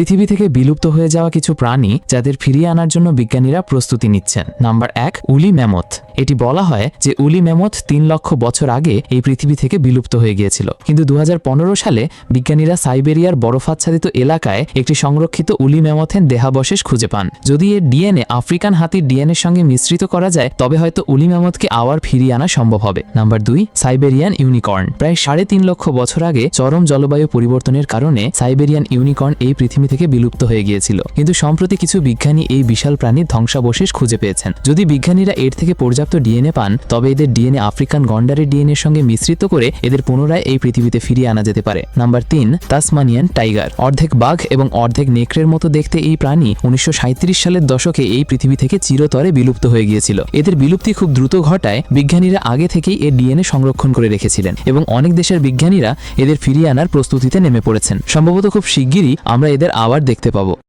পৃথিবী থেকে বিলুপ্ত হয়ে যাওয়া কিছু প্রাণী যাদের ফিরিয়ে আনার জন্য বিজ্ঞানীরা প্রস্তুতি নিচ্ছেন। নাম্বার এক, উলি ম্যামথ। এটি বলা হয় যে উলি ম্যামথ তিন লক্ষ বছর আগে এই পৃথিবী থেকে বিলুপ্ত হয়ে গিয়েছিল। কিন্তু দু সালে বিজ্ঞানীরা সাইবেরিয়ার বরফাচ্ছাদিত এলাকায় একটি সংরক্ষিত উলি ম্যামথের দেহাবশেষ খুঁজে পান। যদি এর ডিএনএ আফ্রিকান হাতির ডিএনএর সঙ্গে মিশ্রিত করা যায়, তবে হয়তো উলি ম্যামথকে আবার ফিরিয়ে আনা সম্ভব হবে। নাম্বার দুই, সাইবেরিয়ান ইউনিকর্ন। প্রায় সাড়ে তিন লক্ষ বছর আগে চরম জলবায়ু পরিবর্তনের কারণে সাইবেরিয়ান ইউনিকর্ন এই পৃথিবী থেকে বিলুপ্ত হয়ে গিয়েছিল। কিন্তু সম্প্রতি কিছু বিজ্ঞানী এই বিশাল প্রাণীর ধ্বংসাবশেষ খুঁজে পেয়েছেন। যদি বিজ্ঞানীরা এর থেকে পর্যাপ্ত ডিএনএ পান, তবে এদের ডিএনএ আফ্রিকান গন্ডারের ডিএনএ সঙ্গে মিশ্রিত করে এদের পুনরায় এই পৃথিবীতে ফিরিয়ে আনা যেতে পারে। নাম্বার তিন, তাসমানিয়ান টাইগার। অর্ধেক বাঘ এবং অর্ধেক নেকড়ের মতো দেখতে এই প্রাণী উনিশশো সাঁইত্রিশ সালের দশকে এই পৃথিবী থেকে চিরতরে বিলুপ্ত হয়ে গিয়েছিল। এদের বিলুপ্তি খুব দ্রুত ঘটায় বিজ্ঞানীরা আগে থেকেই এর ডিএনএ সংরক্ষণ করে রেখেছিলেন এবং অনেক দেশের বিজ্ঞানীরা এদের ফিরিয়ে আনার প্রস্তুতিতে নেমে পড়েছেন। সম্ভবত খুব শিগগিরই আমরা এদের আবার দেখতে পাবো।